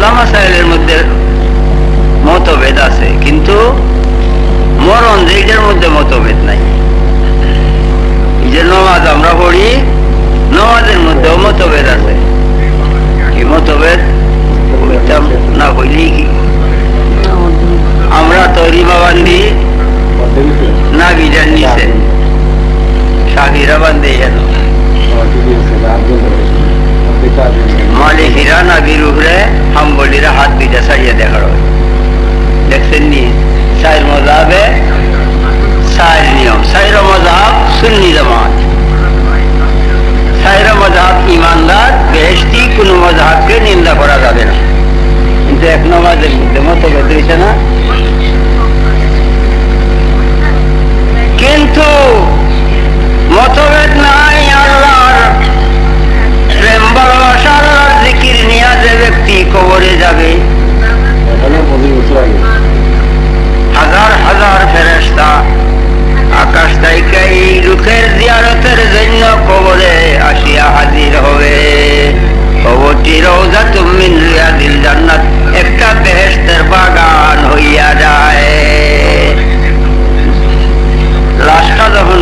মাসলা মাসাইলের মধ্যে মতভেদ আছে, কিন্তু মরণ যেটার মধ্যে মতভেদ নাই। যে নমাজ আমরা পড়ি, নমাজের মধ্যেও মতভেদ আছে। কি মতভেদ? ওইটা না হইলেই কি? আমরা তৈরি বাবান্দি না বিজার নিছে। শাহিরা বান্ধে যেন। মালিকিরা নাবির উপরে হাম্বলিরা হাত দুইটা সারিয়ে দেখার হয়। দেখছেন নি? সাইর মজাবে সাইর নিয়ম। সাইর মজাব সুন্নি জামাত। সাইর মজাব ইমানদার বেহেস্তি কোনো মজাবকে নিন্দা করা যাবে না। কিন্তু এক মধ্যে মতভেদ হয়েছে না? কবরে যাবে। হাজার হাজার ফেরেস্তা আকাশ থেকে এই লোকের জিয়ারতের জন্য কবরে আসিয়া হাজির হবে। কবরটি রোজা তুমি দিল জান্নাত। একটা বেহেস্তের বাগান হইয়া যায়। লাশটা যখন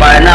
পায় না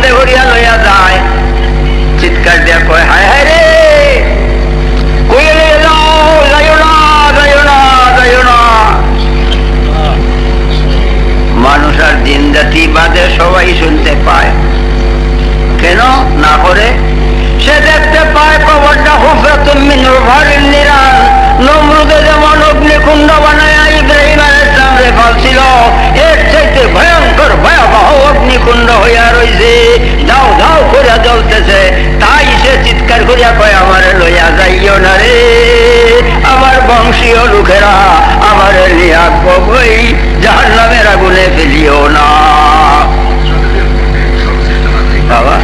কান্দে ভরিয়া লইয়া যায়। চিৎকার দিয়া কয়, হায় হায় রে! মানুষ আর দিন জাতি বাদে সবাই শুনতে পায়। কেন? না করে? সে দেখতে পায়, কবরটা হুফরাতুম মিনুর কুণ্ড হইয়া রইছে। দাও দাও করিয়া জ্বলতেছে তাই সে চিৎকার করিয়া কয়, আমার লইয়া যাইও না রে। আমার বংশীয় লোকেরা আমার লিয়া কবই জাহার নামের আগুনে ফেলিও না। বাবা